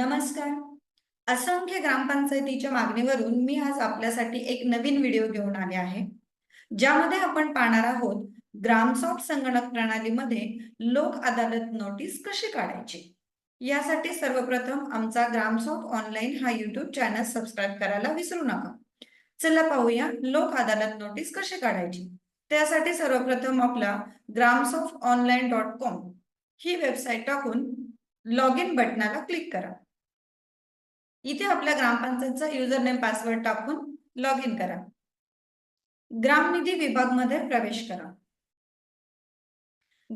नमस्कार. असंख्य ग्रामपंचायतीच्या मागणीवरून मी आज आपल्यासाठी एक नवीन व्हिडिओ घेऊन आले आहे. ज्यामध्ये आपण पाहणार आहोत ग्रामसॉफ्ट संगणक प्रणालीमध्ये लोक अदालत नोटीस कशी काढायची? यासाठी सर्वप्रथम आमचा ग्रामसॉफ्ट ऑनलाईन हा युट्यूब चॅनल सबस्क्राईब करायला विसरू नका. चला पाहूया लोक अदालत नोटीस कशी काढायची? त्यासाठी सर्वप्रथम आपला ग्रामसॉफ्ट ऑनलाईन डॉट कॉम ही वेबसाईट टाकून लॉग इन बटनाला क्लिक करा. इथे आपल्या ग्रामपंचायतचा युजर नेम पासवर्ड टाकून लॉग इन करा. ग्रामनिधी विभागमध्ये प्रवेश करा.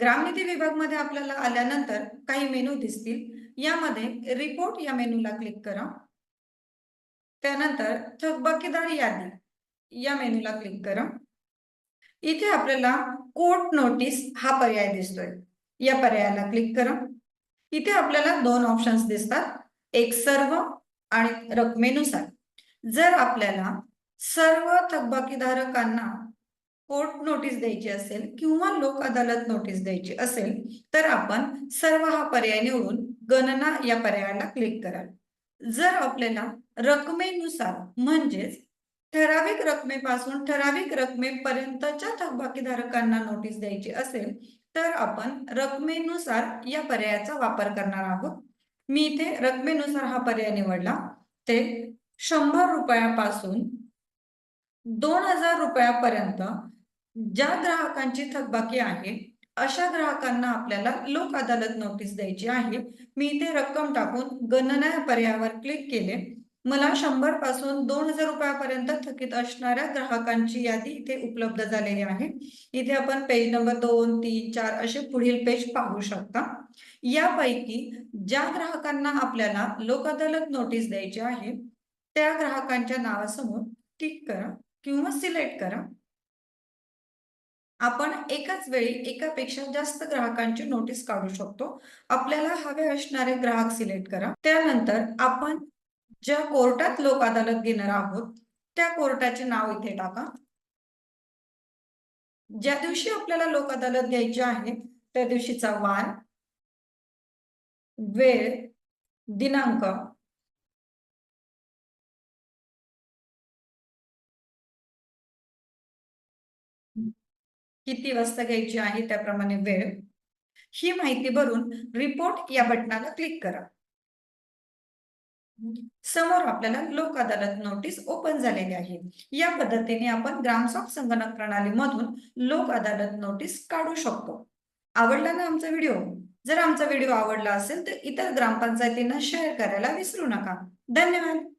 ग्रामनिधी विभागमध्ये आपल्याला आल्यानंतर काही मेनू दिसतील. यामध्ये रिपोर्ट या मेनूला क्लिक करा. त्यानंतर थकबाकीदार यादी या मेनूला क्लिक करा. इथे आपल्याला कोर्ट नोटीस हा पर्याय दिसतोय. या पर्यायाला क्लिक करा. इथे आपल्याला दोन ऑप्शन्स दिसतात. एक सर्व आणि रकमेनुसार. जर आपल्याला सर्व थकबाकीधारकांना कोर्ट नोटीस द्यायची असेल किंवा लोक अदालत नोटीस द्यायची असेल तर आपण सर्व हा पर्याय निवडून गणना या पर्यायाला क्लिक कराल. जर आपल्याला रकमेनुसार म्हणजेच ठराविक रकमेपासून ठराविक रकमेपर्यंतच्या थकबाकीधारकांना नोटीस द्यायची असेल तर आपण रकमेनुसार या पर्यायाचा वापर करणार आहोत. मी इथे रकमेनुसार हा पर्याय निवडला. ते शंभर रुपयापासून दोन हजार रुपयापर्यंत ज्या ग्राहकांची थकबाकी आहे अशा ग्राहकांना आपल्याला लोक अदालत नोटीस द्यायची आहे. मी इथे रक्कम टाकून गणना या पर्यायावर क्लिक केले. मला शंभरपासून दोन हजार रुपयापर्यंत थकीत असणाऱ्या ग्राहकांची यादी इथे उपलब्ध झालेली आहे. इथे आपण पेज नंबर दोन तीन चार असे पुढील पेज पाहू शकता. यापैकी ज्या ग्राहकांना आपल्याला लोक अदालत नोटीस द्यायची आहे त्या ग्राहकांच्या नावासमोर टिक करा किंवा सिलेक्ट करा. आपण एकाच वेळी एकापेक्षा जास्त ग्राहकांची नोटीस काढू शकतो. आपल्याला हवे असणारे ग्राहक सिलेक्ट करा. त्यानंतर आपण ज्या कोर्टात लोक अदालत घेणार आहोत त्या कोर्टाचे नाव इथे टाका. ज्या दिवशी आपल्याला लोक अदालत घ्यायची आहे त्या दिवशीचा वार वेळ दिनांक किती वाजता घ्यायची आहे त्याप्रमाणे वेळ ही माहिती भरून रिपोर्ट या बटनाला क्लिक करा. समोर आपल्याला लोक अदालत नोटीस ओपन झालेली आहे. या पद्धतीने आपण ग्रामसॉफ्ट संगणक प्रणालीमधून लोक अदालत नोटीस काढू शकतो. आवडला ना आमचा व्हिडिओ जर आमचा व्हिडिओ आवडला असेल तर इतर ग्रामपंचायतींना शेअर करायला विसरू नका. धन्यवाद.